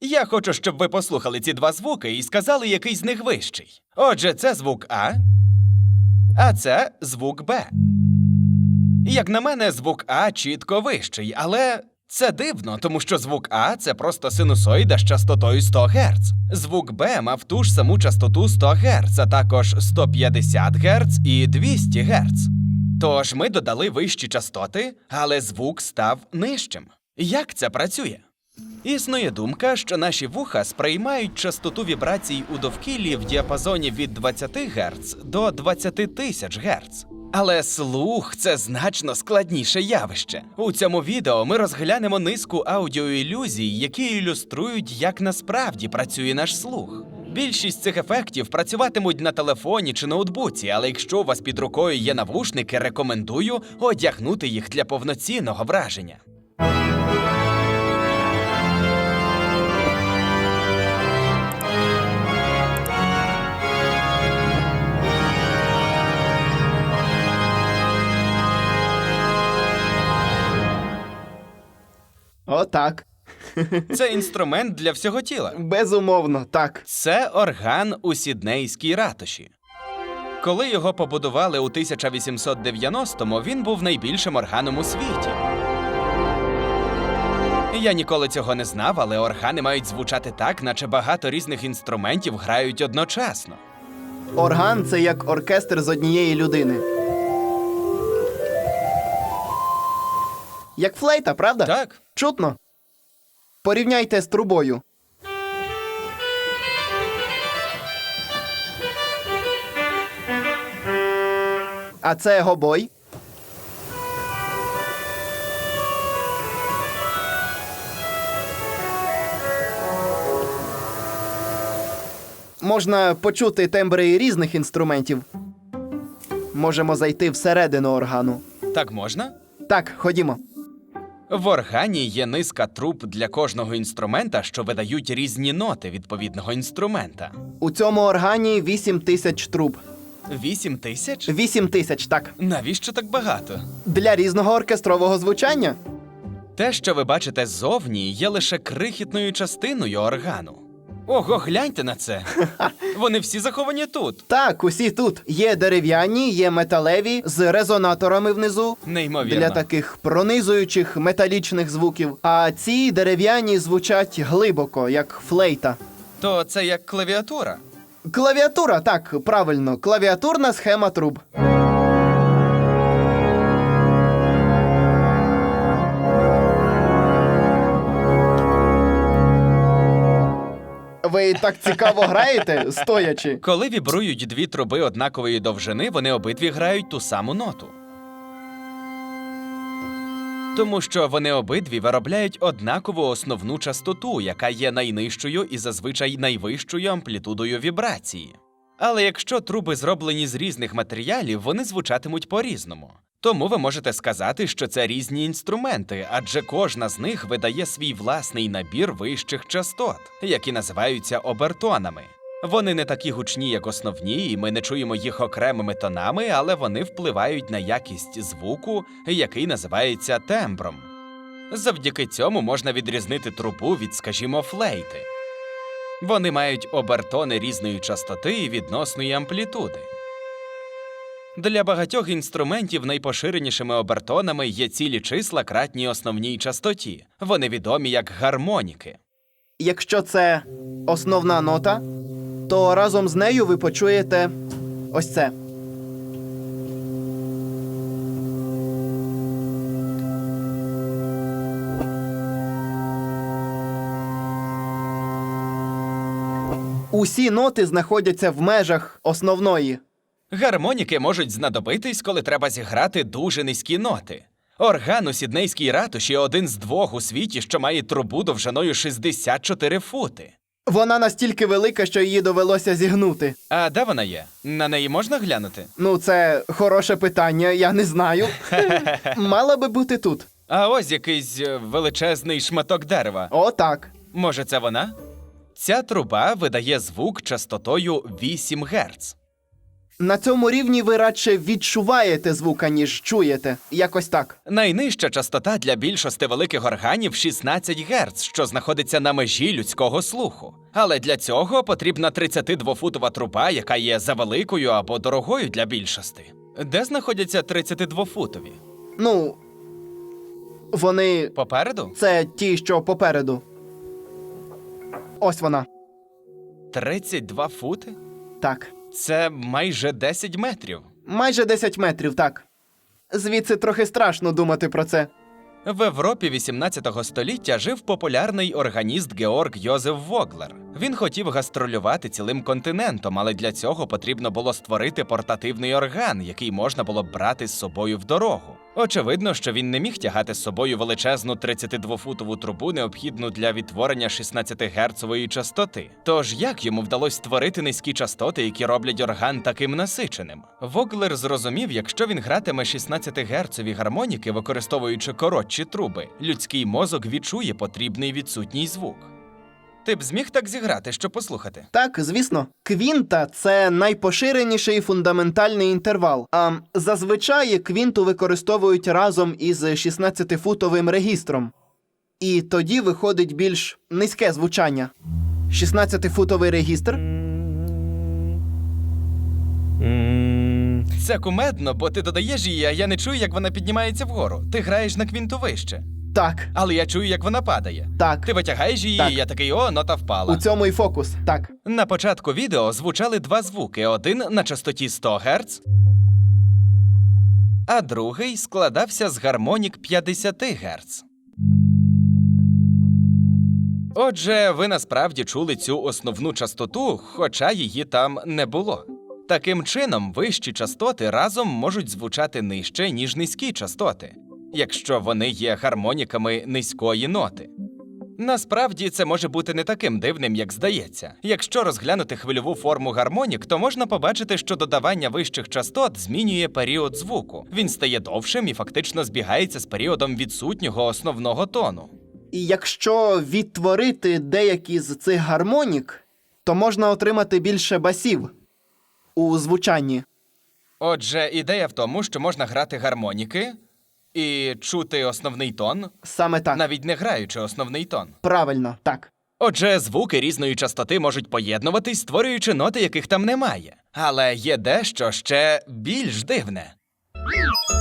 Я хочу, щоб ви послухали ці два звуки і сказали, який з них вищий. Отже, це звук А, а це звук Б. Як на мене, звук А чітко вищий, але це дивно, тому що звук А це просто синусоїда з частотою 100 Гц. Звук Б мав ту ж саму частоту 100 Гц, а також 150 Гц і 200 Гц. Тож ми додали вищі частоти, але звук став нижчим. Як це працює? Існує думка, що наші вуха сприймають частоту вібрацій у довкіллі в діапазоні від 20 Гц до 20 тисяч Гц. Але слух це значно складніше явище. У цьому відео ми розглянемо низку аудіоілюзій, які ілюструють, як насправді працює наш слух. Більшість цих ефектів працюватимуть на телефоні чи ноутбуці, але якщо у вас під рукою є навушники, рекомендую одягнути їх для повноцінного враження. Отак. Це інструмент для всього тіла. Безумовно, так. Це орган у Сіднейській ратуші. Коли його побудували у 1890-му, він був найбільшим органом у світі. Я ніколи цього не знав, але органи мають звучати так, наче багато різних інструментів грають одночасно. Орган це як оркестр з однієї людини. Як флейта, правда? Так, Чутно. Порівняйте з трубою. А це гобой. Можна почути тембри різних інструментів. Можемо зайти всередину органу. так можна? Так, ходімо. В органі є низка труб для кожного інструмента, що видають різні ноти відповідного інструмента. У цьому органі 8 тисяч труб. Вісім тисяч? 8 тисяч, так. Навіщо так багато? Для різного оркестрового звучання. Те, що ви бачите ззовні, є лише крихітною частиною органу. Ого, гляньте на це. Вони всі заховані тут. Так, усі тут. Є дерев'яні, є металеві з резонаторами внизу. Неймовірно. Для таких пронизуючих металічних звуків. А ці дерев'яні звучать глибоко, як флейта. То це як клавіатура. Клавіатура, так, правильно, клавіатурна схема труб. Ви так цікаво граєте, стоячи. Коли вібрують дві труби однакової довжини, вони обидві грають ту саму ноту. Тому що вони обидві виробляють однакову основну частоту, яка є найнижчою і зазвичай найвищою амплітудою вібрації. Але якщо труби зроблені з різних матеріалів, вони звучатимуть по-різному. Тому ви можете сказати, що це різні інструменти, адже кожна з них видає свій власний набір вищих частот, які називаються обертонами. Вони не такі гучні, як основні, і ми не чуємо їх окремими тонами, але вони впливають на якість звуку, який називається тембром. Завдяки цьому можна відрізнити трубу від, скажімо, флейти. Вони мають обертони різної частоти і відносної амплітуди. Для багатьох інструментів найпоширенішими обертонами є цілі числа кратні основній частоті. Вони відомі як гармоніки. Якщо це основна нота, то разом з нею ви почуєте ось це. Усі ноти знаходяться в межах основної. Гармоніки можуть знадобитись, коли треба зіграти дуже низькі ноти. Орган у Сіднейській ратуші один з двох у світі, що має трубу довжиною 64 фути. Вона настільки велика, що її довелося зігнути. А де вона є? На неї можна глянути? Ну, це хороше питання, я не знаю. Мала би бути тут. А ось якийсь е, величезний шматок дерева. Отак. Може, це вона? Ця труба видає звук частотою 8 Гц. На цьому рівні ви радше відчуваєте звук, аніж чуєте. Якось так. Найнижча частота для більшості великих органів 16 Гц, що знаходиться на межі людського слуху. Але для цього потрібна 32-футова труба, яка є завеликою або дорогою для більшості. Де знаходяться 32-футові? Ну. Вони. Попереду? Це ті, що попереду. Ось вона. 32 фути? Так. Це майже 10 метрів. Майже 10 метрів, так. Звідси трохи страшно думати про це. В Європі 18 століття жив популярний органіст Георг Йозеф Воглер. Він хотів гастролювати цілим континентом, але для цього потрібно було створити портативний орган, який можна було брати з собою в дорогу. Очевидно, що він не міг тягати з собою величезну 32-футову трубу, необхідну для відтворення 16-герцової частоти. Тож як йому вдалося створити низькі частоти, які роблять орган таким насиченим? Воглер зрозумів, якщо він гратиме 16-герцові гармоніки, використовуючи коротші труби, людський мозок відчує потрібний відсутній звук. Ти б зміг так зіграти, щоб послухати? Так, звісно, квінта це найпоширеніший фундаментальний інтервал. А зазвичай квінту використовують разом із 16-футовим регістром. І тоді виходить більш низьке звучання. 16-футовий регістр. Це кумедно, бо ти додаєш її, а я не чую, як вона піднімається вгору. Ти граєш на квінту вище. Так, Але я чую, як вона падає. так. Ти витягаєш її, Так. і я такий о, нота впала. У цьому і фокус. Так. На початку відео звучали два звуки: один на частоті 100 Гц, а другий складався з гармонік 50 Гц. Отже, ви насправді чули цю основну частоту, хоча її там не було. Таким чином, вищі частоти разом можуть звучати нижче, ніж низькі частоти, якщо вони є гармоніками низької ноти. Насправді це може бути не таким дивним, як здається. Якщо розглянути хвильову форму гармонік, то можна побачити, що додавання вищих частот змінює період звуку. Він стає довшим і фактично збігається з періодом відсутнього основного тону. І якщо відтворити деякі з цих гармонік, то можна отримати більше басів у звучанні. Отже, ідея в тому, що можна грати гармоніки і чути основний тон, Саме так. навіть не граючи основний тон. Правильно, так. Отже, звуки різної частоти можуть поєднуватись, створюючи ноти, яких там немає. Але є дещо ще більш дивне.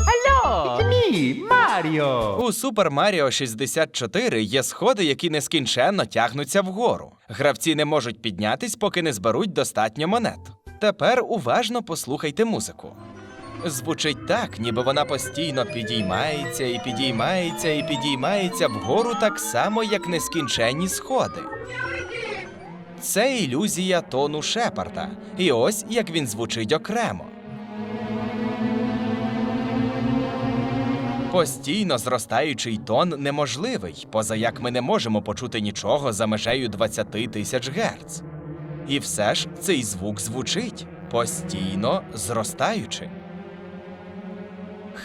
Hello, it's me, Mario. У Super Mario 64 є сходи, які нескінченно тягнуться вгору. Гравці не можуть піднятись, поки не зберуть достатньо монет. Тепер уважно послухайте музику. Звучить так, ніби вона постійно підіймається і підіймається і підіймається вгору так само, як нескінченні сходи. Це ілюзія тону Шепарда. І ось як він звучить окремо. Постійно зростаючий тон неможливий, поза як ми не можемо почути нічого за межею 20 тисяч герц. І все ж цей звук звучить постійно зростаючи.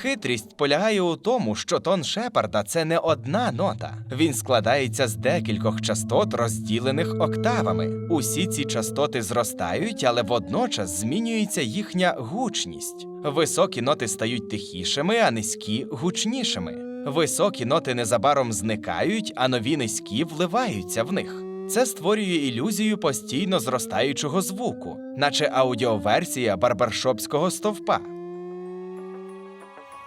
Хитрість полягає у тому, що тон Шепарда це не одна нота. Він складається з декількох частот, розділених октавами. Усі ці частоти зростають, але водночас змінюється їхня гучність. Високі ноти стають тихішими, а низькі гучнішими. Високі ноти незабаром зникають, а нові низькі вливаються в них. Це створює ілюзію постійно зростаючого звуку, наче аудіоверсія барбершопського стовпа.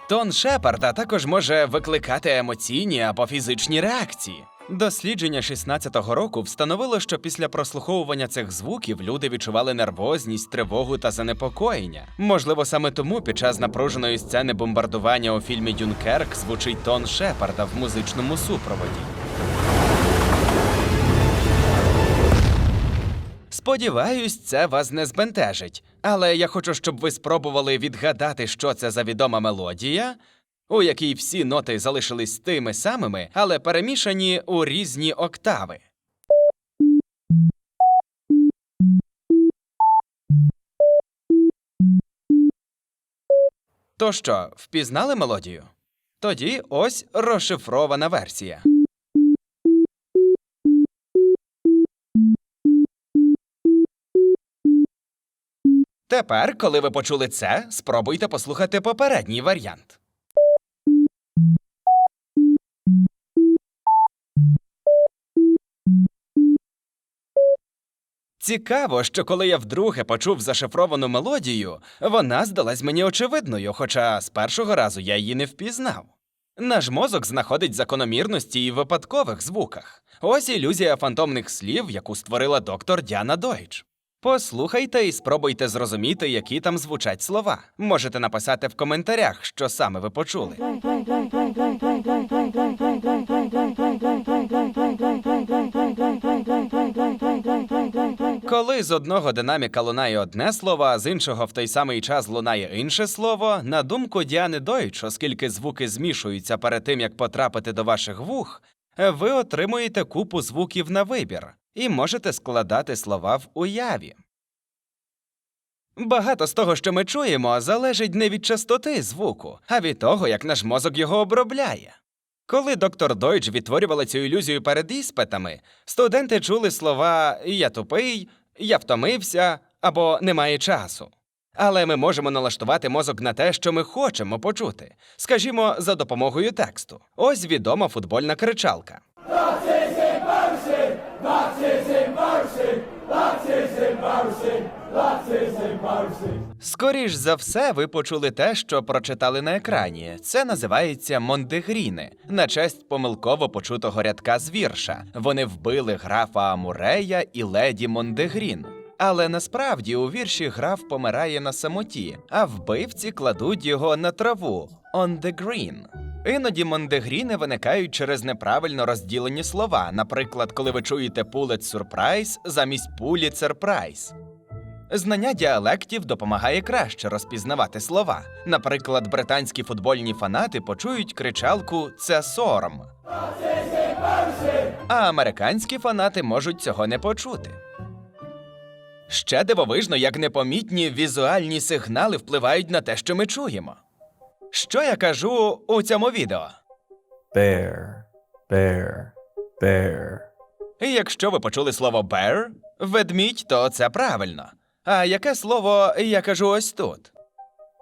Тон Шепарда також може викликати емоційні або фізичні реакції. Дослідження 16-го року встановило, що після прослуховування цих звуків люди відчували нервозність, тривогу та занепокоєння. Можливо, саме тому під час напруженої сцени бомбардування у фільмі Дюнкерк звучить тон Шепарда в музичному супроводі. Сподіваюсь, це вас не збентежить. Але я хочу, щоб ви спробували відгадати, що це за відома мелодія, у якій всі ноти залишились тими самими, але перемішані у різні октави. То що, впізнали мелодію? Тоді ось розшифрована версія. Тепер, коли ви почули це, спробуйте послухати попередній варіант. Цікаво, що коли я вдруге почув зашифровану мелодію, вона здалась мені очевидною, хоча з першого разу я її не впізнав. Наш мозок знаходить закономірності і в випадкових звуках. Ось ілюзія фантомних слів, яку створила доктор Діана Дойч. Послухайте і спробуйте зрозуміти, які там звучать слова. Можете написати в коментарях, що саме ви почули. Коли з одного динаміка лунає одне слово, а з іншого в той самий час лунає інше слово, на думку Діани Дойч, оскільки звуки змішуються перед тим, як потрапити до ваших вух, ви отримуєте купу звуків на вибір і можете складати слова в уяві. Багато з того, що ми чуємо, залежить не від частоти звуку, а від того, як наш мозок його обробляє. Коли доктор Дойч відтворювала цю ілюзію перед іспитами, студенти чули слова Я тупий, я втомився або немає часу. Але ми можемо налаштувати мозок на те, що ми хочемо почути, скажімо, за допомогою тексту. Ось відома футбольна кричалка. Скоріш за все, ви почули те, що прочитали на екрані. Це називається Мондегріни, на честь помилково почутого рядка з вірша. Вони вбили графа Амурея і леді Мондегрін. Але насправді у вірші граф помирає на самоті, а вбивці кладуть його на траву on the green. Іноді мондегріни виникають через неправильно розділені слова. Наприклад, коли ви чуєте Pulitzer Prize замість Pulitzer Prize. Знання діалектів допомагає краще розпізнавати слова. Наприклад, британські футбольні фанати почують кричалку Це сором. А американські фанати можуть цього не почути. Ще дивовижно, як непомітні візуальні сигнали впливають на те, що ми чуємо. Що я кажу у цьому відео? bear, bear, bear, І якщо ви почули слово bear, ведмідь, то це правильно. А яке слово я кажу ось тут?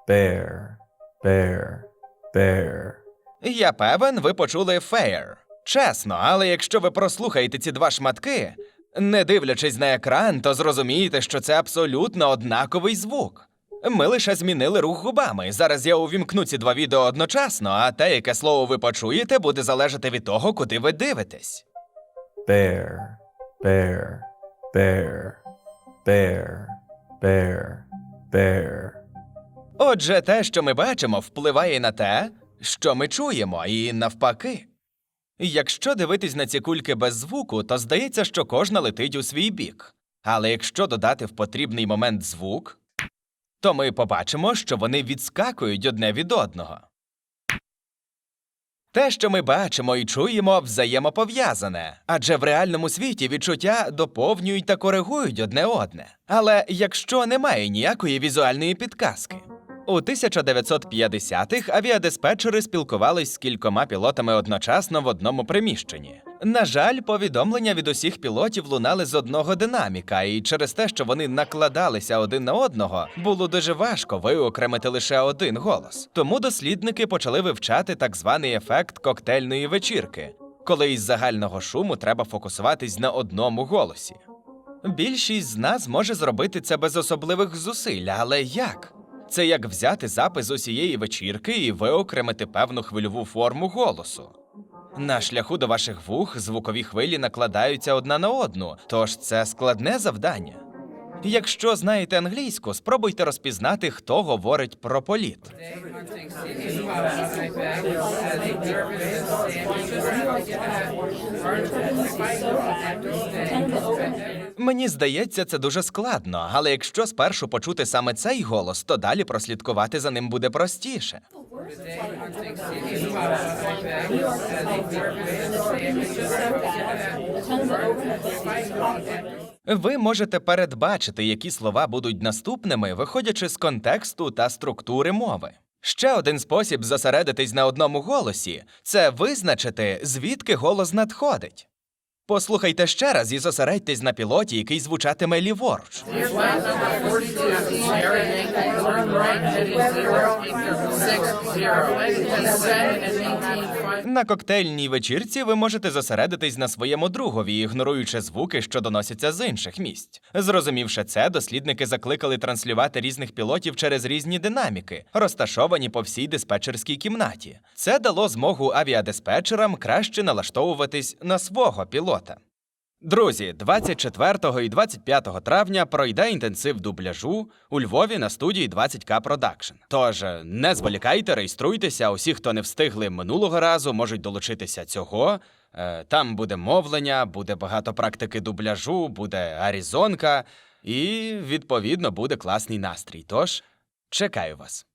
bear, bear, bear, Я певен, ви почули fair. Чесно, але якщо ви прослухаєте ці два шматки, не дивлячись на екран, то зрозумієте, що це абсолютно однаковий звук. Ми лише змінили рух губами. Зараз я увімкну ці два відео одночасно, а те, яке слово ви почуєте, буде залежати від того, куди ви дивитесь. bear, bear, bear, bear, bear, bear, Отже, те, що ми бачимо, впливає на те, що ми чуємо, і навпаки. Якщо дивитись на ці кульки без звуку, то здається, що кожна летить у свій бік. Але якщо додати в потрібний момент звук, то ми побачимо, що вони відскакують одне від одного. Те, що ми бачимо і чуємо, взаємопов'язане, адже в реальному світі відчуття доповнюють та коригують одне одне. Але якщо немає ніякої візуальної підказки. У 1950-х авіадиспетчери спілкувались з кількома пілотами одночасно в одному приміщенні. На жаль, повідомлення від усіх пілотів лунали з одного динаміка, і через те, що вони накладалися один на одного, було дуже важко виокремити лише один голос. Тому дослідники почали вивчати так званий ефект коктейльної вечірки, коли із загального шуму треба фокусуватись на одному голосі. Більшість з нас може зробити це без особливих зусиль, але як? Це як взяти запис усієї вечірки і виокремити певну хвильову форму голосу. На шляху до ваших вух звукові хвилі накладаються одна на одну, тож це складне завдання. Якщо знаєте англійську, спробуйте розпізнати, хто говорить про політ. Мені здається, це дуже складно, але якщо спершу почути саме цей голос, то далі прослідкувати за ним буде простіше. Ви можете передбачити, які слова будуть наступними, виходячи з контексту та структури мови. Ще один спосіб зосередитись на одному голосі це визначити, звідки голос надходить. Послухайте ще раз і зосередьтесь на пілоті, який звучатиме ліворуч. На коктейльній вечірці ви можете зосередитись на своєму другові, ігноруючи звуки, що доносяться з інших місць. Зрозумівши це, дослідники закликали транслювати різних пілотів через різні динаміки, розташовані по всій диспетчерській кімнаті. Це дало змогу авіадиспетчерам краще налаштовуватись на свого пілота. Друзі, 24 і 25 травня пройде інтенсив дубляжу у Львові на студії 20К Production. Тож не зволікайте, реєструйтеся. Усі, хто не встигли минулого разу, можуть долучитися цього. Е, Там буде мовлення, буде багато практики дубляжу, буде арізонка, і відповідно буде класний настрій. Тож чекаю вас.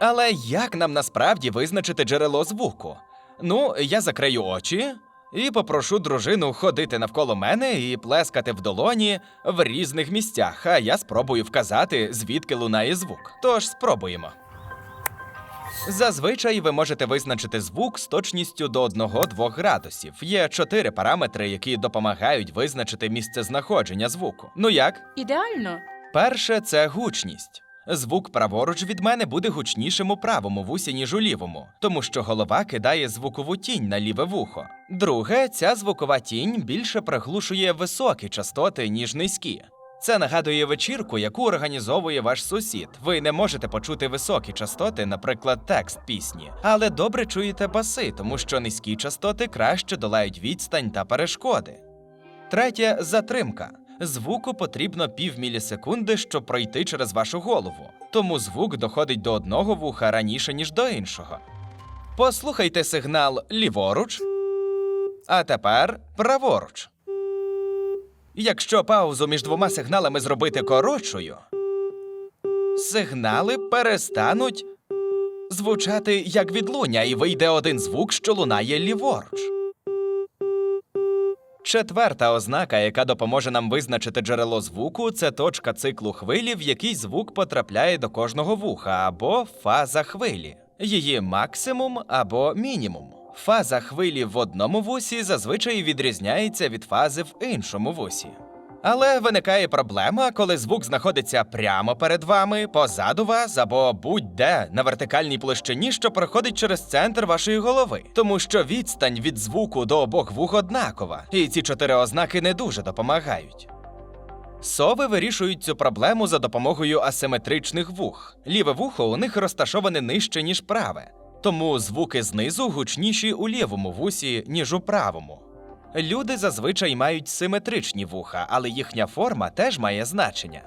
Але як нам насправді визначити джерело звуку? Ну, я закрию очі і попрошу дружину ходити навколо мене і плескати в долоні в різних місцях, а я спробую вказати, звідки лунає звук. Тож спробуємо. Зазвичай ви можете визначити звук з точністю до 1-2 градусів. Є чотири параметри, які допомагають визначити місце знаходження звуку. Ну як? Ідеально. Перше це гучність. Звук праворуч від мене буде гучнішим у правому вусі, ніж у лівому, тому що голова кидає звукову тінь на ліве вухо. Друге, ця звукова тінь більше приглушує високі частоти, ніж низькі. Це нагадує вечірку, яку організовує ваш сусід. Ви не можете почути високі частоти, наприклад, текст пісні, але добре чуєте баси, тому що низькі частоти краще долають відстань та перешкоди. Третє затримка. Звуку потрібно півмілісекунди, щоб пройти через вашу голову, тому звук доходить до одного вуха раніше, ніж до іншого. Послухайте сигнал ліворуч, а тепер праворуч. Якщо паузу між двома сигналами зробити коротшою, сигнали перестануть звучати як відлуння, і вийде один звук, що лунає ліворуч. Четверта ознака, яка допоможе нам визначити джерело звуку, це точка циклу хвилі, в якій звук потрапляє до кожного вуха, або фаза хвилі, її максимум або мінімум. Фаза хвилі в одному вусі зазвичай відрізняється від фази в іншому вусі. Але виникає проблема, коли звук знаходиться прямо перед вами, позаду вас або будь-де на вертикальній площині, що проходить через центр вашої голови, тому що відстань від звуку до обох вух однакова, і ці чотири ознаки не дуже допомагають. Сови вирішують цю проблему за допомогою асиметричних вух. Ліве вухо у них розташоване нижче, ніж праве, тому звуки знизу гучніші у лівому вусі, ніж у правому. Люди зазвичай мають симетричні вуха, але їхня форма теж має значення.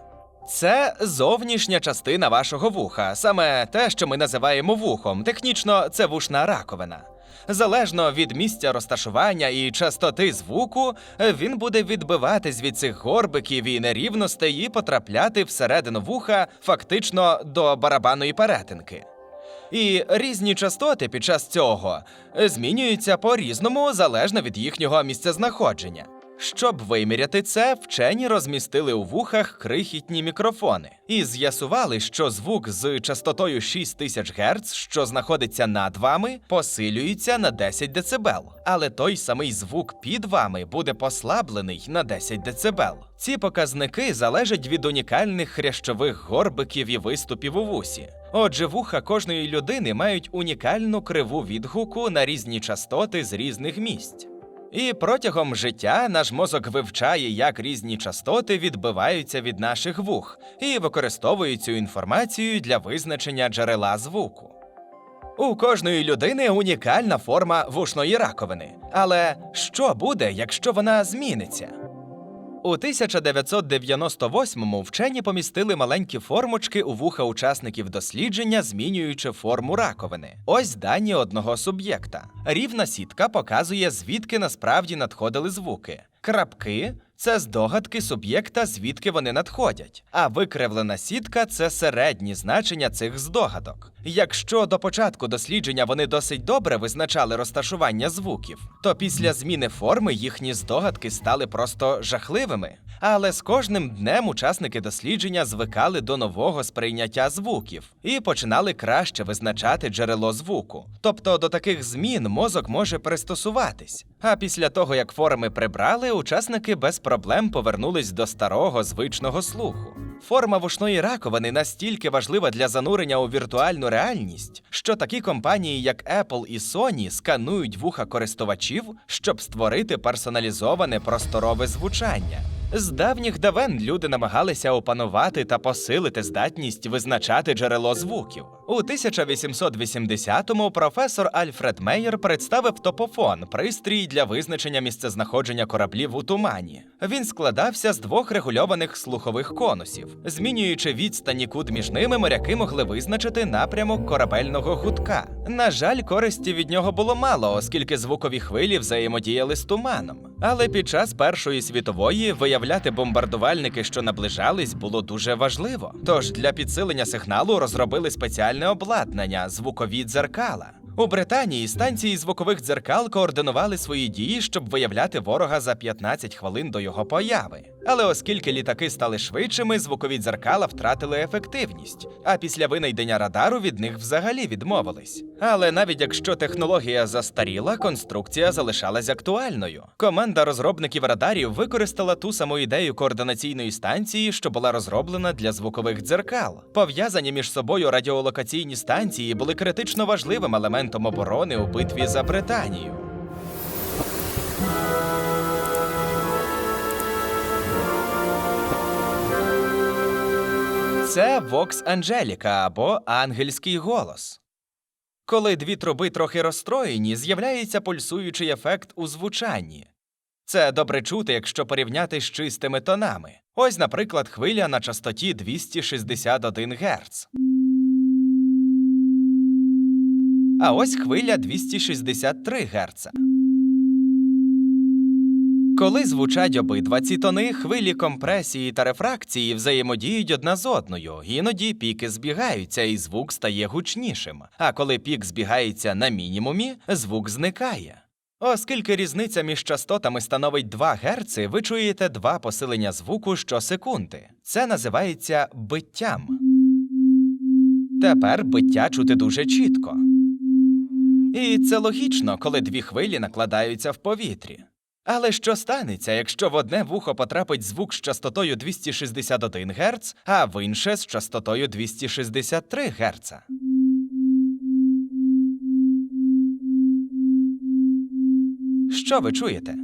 Це зовнішня частина вашого вуха, саме те, що ми називаємо вухом. Технічно, це вушна раковина. Залежно від місця розташування і частоти звуку, він буде відбиватись від цих горбиків і нерівностей і потрапляти всередину вуха, фактично до барабанної перетинки. І різні частоти під час цього змінюються по-різному залежно від їхнього місцезнаходження. Щоб виміряти це, вчені розмістили у вухах крихітні мікрофони і з'ясували, що звук з частотою 6000 Гц, що знаходиться над вами, посилюється на 10 дБ, але той самий звук під вами буде послаблений на 10 дБ. Ці показники залежать від унікальних хрящових горбиків і виступів у вусі. Отже, вуха кожної людини мають унікальну криву відгуку на різні частоти з різних місць. І протягом життя наш мозок вивчає, як різні частоти відбиваються від наших вух, і використовує цю інформацію для визначення джерела звуку. У кожної людини унікальна форма вушної раковини. Але що буде, якщо вона зміниться? У 1998-му вчені помістили маленькі формочки у вуха учасників дослідження, змінюючи форму раковини. Ось дані одного суб'єкта. Рівна сітка показує, звідки насправді надходили звуки. Крапки це здогадки суб'єкта, звідки вони надходять. А викривлена сітка це середні значення цих здогадок. Якщо до початку дослідження вони досить добре визначали розташування звуків, то після зміни форми їхні здогадки стали просто жахливими. Але з кожним днем учасники дослідження звикали до нового сприйняття звуків і починали краще визначати джерело звуку. Тобто до таких змін мозок може пристосуватись. А після того, як форми прибрали, учасники без проблем повернулись до старого звичного слуху. Форма вушної раковини настільки важлива для занурення у віртуальну реальність, що такі компанії, як Apple і Sony, сканують вуха користувачів, щоб створити персоналізоване просторове звучання. З давніх давен люди намагалися опанувати та посилити здатність визначати джерело звуків. У 1880-му професор Альфред Мейер представив топофон пристрій для визначення місцезнаходження кораблів у тумані. Він складався з двох регульованих слухових конусів. Змінюючи відстань і кут між ними, моряки могли визначити напрямок корабельного гудка. На жаль, користі від нього було мало, оскільки звукові хвилі взаємодіяли з туманом. Але під час Першої світової виявляти бомбардувальники, що наближались, було дуже важливо. Тож для підсилення сигналу розробили спеціальне обладнання звукові дзеркала. У Британії станції звукових дзеркал координували свої дії, щоб виявляти ворога за 15 хвилин до його появи. Але оскільки літаки стали швидшими, звукові дзеркала втратили ефективність, а після винайдення радару від них взагалі відмовились. Але навіть якщо технологія застаріла, конструкція залишалась актуальною. Команда розробників радарів використала ту саму ідею координаційної станції, що була розроблена для звукових дзеркал. Пов'язані між собою радіолокаційні станції були критично важливим елементом оборони у битві за Британію. Це Vox Angelica або ангельський голос. Коли дві труби трохи розстроєні, з'являється пульсуючий ефект у звучанні. Це добре чути, якщо порівняти з чистими тонами. Ось, наприклад, хвиля на частоті 261 Гц. А ось хвиля 263 Гц. Коли звучать обидва ці тони, хвилі компресії та рефракції взаємодіють одна з одною, іноді піки збігаються і звук стає гучнішим. А коли пік збігається на мінімумі, звук зникає. Оскільки різниця між частотами становить 2 Гц, ви чуєте два посилення звуку щосекунди. Це називається биттям. Тепер биття чути дуже чітко. І це логічно, коли дві хвилі накладаються в повітрі. Але що станеться, якщо в одне вухо потрапить звук з частотою 261 Гц, а в інше з частотою 263 Гц? Що ви чуєте?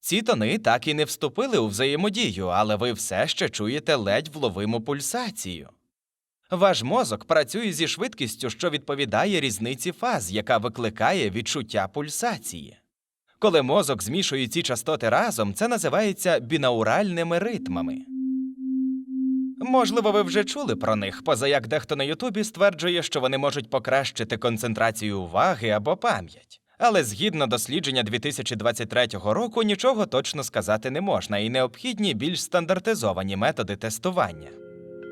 Ці тони так і не вступили у взаємодію, але ви все ще чуєте ледь вловиму пульсацію. Ваш мозок працює зі швидкістю, що відповідає різниці фаз, яка викликає відчуття пульсації. Коли мозок змішує ці частоти разом, це називається бінауральними ритмами. Можливо, ви вже чули про них, поза як дехто на Ютубі стверджує, що вони можуть покращити концентрацію уваги або пам'ять. Але згідно дослідження 2023 року нічого точно сказати не можна, і необхідні більш стандартизовані методи тестування.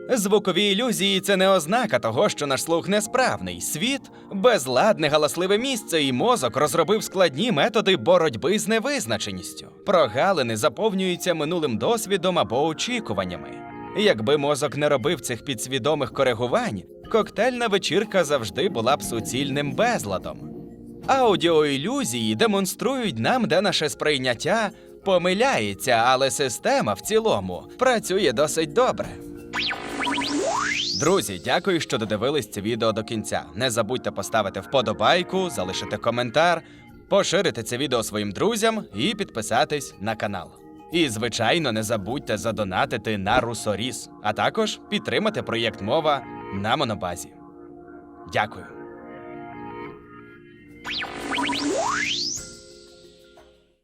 Звукові ілюзії це не ознака того, що наш слух несправний. Світ безладне галасливе місце, і мозок розробив складні методи боротьби з невизначеністю. Прогалини заповнюються минулим досвідом або очікуваннями. Якби мозок не робив цих підсвідомих коригувань, коктейльна вечірка завжди була б суцільним безладом. Аудіоілюзії демонструють нам, де наше сприйняття помиляється, але система в цілому працює досить добре. Друзі, дякую, що додивились це відео до кінця. Не забудьте поставити вподобайку, залишити коментар, поширити це відео своїм друзям і підписатись на канал. І, звичайно, не забудьте задонатити на Русоріс, а також підтримати проєкт мова на Монобазі. Дякую.